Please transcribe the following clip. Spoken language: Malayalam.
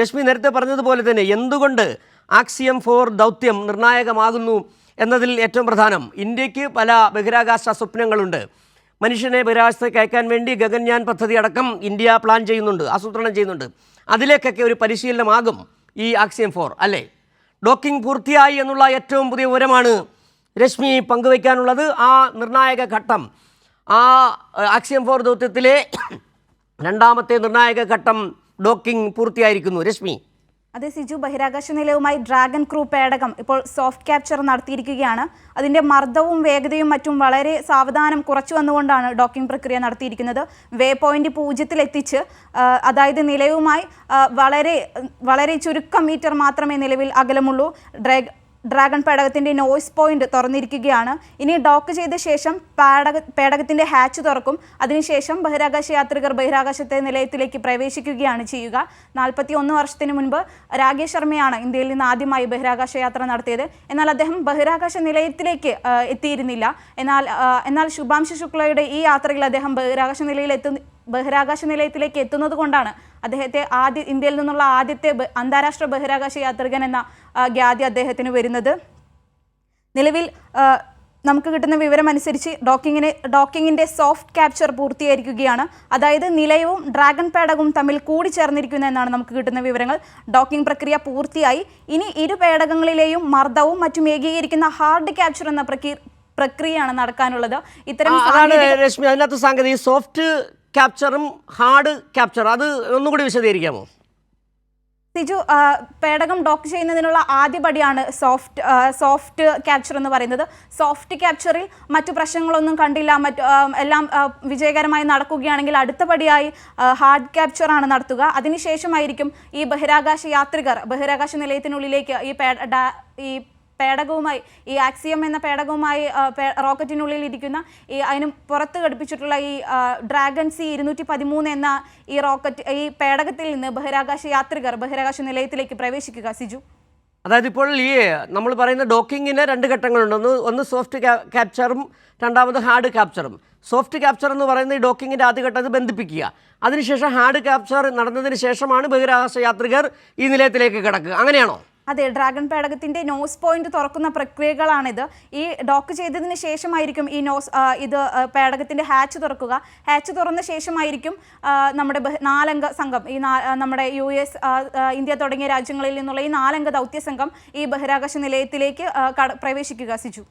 രശ്മി നേരത്തെ പറഞ്ഞതുപോലെ തന്നെ എന്തുകൊണ്ട് ആക്സിയം ഫോർ ദൗത്യം നിർണായകമാകുന്നു എന്നതിൽ ഏറ്റവും പ്രധാനം? ഇന്ത്യയ്ക്ക് പല ബഹിരാകാശ സ്വപ്നങ്ങളുണ്ട്. മനുഷ്യനെ ബഹിരാകാശത്തേക്ക് അയക്കാൻ വേണ്ടി ഗഗൻയാൻ പദ്ധതി അടക്കം ഇന്ത്യ പ്ലാൻ ചെയ്യുന്നുണ്ട് ആസൂത്രണം ചെയ്യുന്നുണ്ട്. അതിലേക്കൊക്കെ ഒരു പരിശീലനമാകും ഈ ആക്സിയം ഫോർ അല്ലേ? ഡോക്കിംഗ് പൂർത്തിയായി എന്നുള്ള ഏറ്റവും പുതിയ വിവരമാണ് രശ്മി പങ്കുവയ്ക്കാനുള്ളത്. ആ നിർണായക ഘട്ടം ആ ആക്സിയം ഫോർ ദൗത്യത്തിലെ രണ്ടാമത്തെ നിർണായക ഘട്ടം ഡോക്കിംഗ് പൂർത്തിയായിരിക്കുന്നു. രശ്മി. അതെ സിജു. ബഹിരാകാശ നിലയവുമായി ഡ്രാഗൺ ക്രൂ പേടകം ഇപ്പോൾ സോഫ്റ്റ് ക്യാപ്ചർ നടത്തിയിരിക്കുകയാണ്. അതിന്റെ മർദ്ദവും വേഗതയും മറ്റും വളരെ സാവധാനം കുറച്ചു വന്നുകൊണ്ടാണ് ഡോക്കിംഗ് പ്രക്രിയ നടത്തിയിരിക്കുന്നത്. വേ പോയിന്റ് പൂജ്യത്തിൽ എത്തിച്ച് അതായത് നിലയവുമായി വളരെ വളരെ ചുരുക്കം മീറ്റർ മാത്രമേ നിലവിൽ അകലമുള്ളൂ. ഡ്രാഗ് ഡ്രാഗൺ പേടകത്തിന്റെ നോയ്സ് പോയിന്റ് തുറന്നിരിക്കുകയാണ്. ഇനി ഡോക്ക് ചെയ്ത ശേഷം പേടക പേടകത്തിന്റെ ഹാച്ച് തുറക്കും. അതിനുശേഷം ബഹിരാകാശ യാത്രികർ ബഹിരാകാശത്തെ നിലയത്തിലേക്ക് പ്രവേശിക്കുകയാണ് ചെയ്യുക. നാൽപ്പത്തി ഒന്ന് വർഷത്തിന് മുൻപ് രാകേഷ് ശർമ്മയാണ് ഇന്ത്യയിൽ നിന്ന് ആദ്യമായി ബഹിരാകാശ യാത്ര നടത്തിയത്. എന്നാൽ അദ്ദേഹം ബഹിരാകാശ നിലയത്തിലേക്ക് എത്തിയിരുന്നില്ല. എന്നാൽ എന്നാൽ ശുഭാംശു ശുക്ലയുടെ ഈ യാത്രയിൽ അദ്ദേഹം ബഹിരാകാശ നിലയിൽ എത്തു ബഹിരാകാശ നിലയത്തിലേക്ക് എത്തുന്നത് കൊണ്ടാണ് അദ്ദേഹത്തെ ആദ്യ ഇന്ത്യയിൽ നിന്നുള്ള ആദ്യത്തെ അന്താരാഷ്ട്ര ബഹിരാകാശ യാത്രികൻ എന്ന ഖ്യാതി അദ്ദേഹത്തിന് വരുന്നത്. നിലവിൽ നമുക്ക് കിട്ടുന്ന വിവരം അനുസരിച്ച് ഡോക്കിങ്ങിന് ഡോക്കിങ്ങിന്റെ സോഫ്റ്റ് ക്യാപ്ചർ പൂർത്തീകരിക്കുകയാണ്. അതായത് നിലയവും ഡ്രാഗൺ പേടകവും തമ്മിൽ കൂടി ചേർന്നിരിക്കുന്നു എന്നാണ് നമുക്ക് കിട്ടുന്ന വിവരങ്ങൾ. ഡോക്കിംഗ് പ്രക്രിയ പൂർത്തിയായി. ഇനി ഇരു പേടകങ്ങളിലെയും മർദ്ദവും മറ്റും ഏകീകരിക്കുന്ന ഹാർഡ് ക്യാപ്ചർ എന്ന പ്രക്രിയ പ്രക്രിയയാണ് നടക്കാനുള്ളത്. ഇത്തരം രശ്മി അതിനകത്ത് സാങ്കേതിക സോഫ്റ്റ് ക്യാപ്ചറും ഹാർഡ് ക്യാപ്ചർ അത് ഒന്നുകൂടി വിശദീകരിക്കാമോ? സിജു പേടകം ഡോക്ക് ചെയ്യുന്നതിനുള്ള ആദ്യ പടിയാണ് സോഫ്റ്റ് സോഫ്റ്റ് ക്യാപ്ചർ എന്ന് പറയുന്നത്. സോഫ്റ്റ് ക്യാപ്ചറിൽ മറ്റു പ്രശ്നങ്ങളൊന്നും കണ്ടില്ല. മറ്റു എല്ലാം വിജയകരമായി നടക്കുകയാണെങ്കിൽ അടുത്ത പടിയായി ഹാർഡ് ക്യാപ്ചറാണ് നടത്തുക. അതിനുശേഷമായിരിക്കും ഈ ബഹിരാകാശ യാത്രികർ ബഹിരാകാശ നിലയത്തിനുള്ളിലേക്ക് ഈ ഈ പേടകവുമായി ഈ ആക്സിയം എന്ന പേടകവുമായി റോക്കറ്റിനുള്ളിൽ ഇരിക്കുന്ന ഈ അതിന് പുറത്ത് ഘടിപ്പിച്ചിട്ടുള്ള ഈ ഡ്രാഗൺ സി ഇരുന്നൂറ്റി പതിമൂന്ന് എന്ന ഈ റോക്കറ്റ് ഈ പേടകത്തിൽ നിന്ന് ബഹിരാകാശ യാത്രികർ ബഹിരാകാശ നിലയത്തിലേക്ക് പ്രവേശിക്കുക. സിജു? അതായത് ഇപ്പോൾ ഈ നമ്മൾ പറയുന്ന ഡോക്കിങ്ങിന് രണ്ട് ഘട്ടങ്ങളുണ്ട്. ഒന്ന് ഒന്ന് സോഫ്റ്റ് ക്യാപ്ചറും രണ്ടാമത് ഹാർഡ് ക്യാപ്ചറും. സോഫ്റ്റ് ക്യാപ്ചർ എന്ന് പറയുന്ന ഈ ഡോക്കിങ്ങിന്റെ ആദ്യഘട്ടത്തിൽ ബന്ധിപ്പിക്കുക. അതിനുശേഷം ഹാർഡ് ക്യാപ്ചർ നടന്നതിന് ശേഷമാണ് ബഹിരാകാശ യാത്രികർ ഈ നിലയത്തിലേക്ക് കിടക്കുക. അങ്ങനെയാണോ? അതെ ഡ്രാഗൺ പേടകത്തിന്റെ നോസ് പോയിന്റ് തുറക്കുന്ന പ്രക്രിയകളാണിത്. ഈ ഡോക്ക് ചെയ്തതിന് ശേഷമായിരിക്കും ഈ നോസ് ഇത് പേടകത്തിന്റെ ഹാച്ച് തുറക്കുക. ഹാച്ച് തുറന്ന ശേഷമായിരിക്കും നമ്മുടെ നാലംഗ സംഘം ഈ നമ്മുടെ യു എസ് ഇന്ത്യ തുടങ്ങിയ രാജ്യങ്ങളിൽ നിന്നുള്ള ഈ നാലംഗ ദൗത്യ സംഘം ഈ ബഹിരാകാശ നിലയത്തിലേക്ക് പ്രവേശിക്കുക സിജു.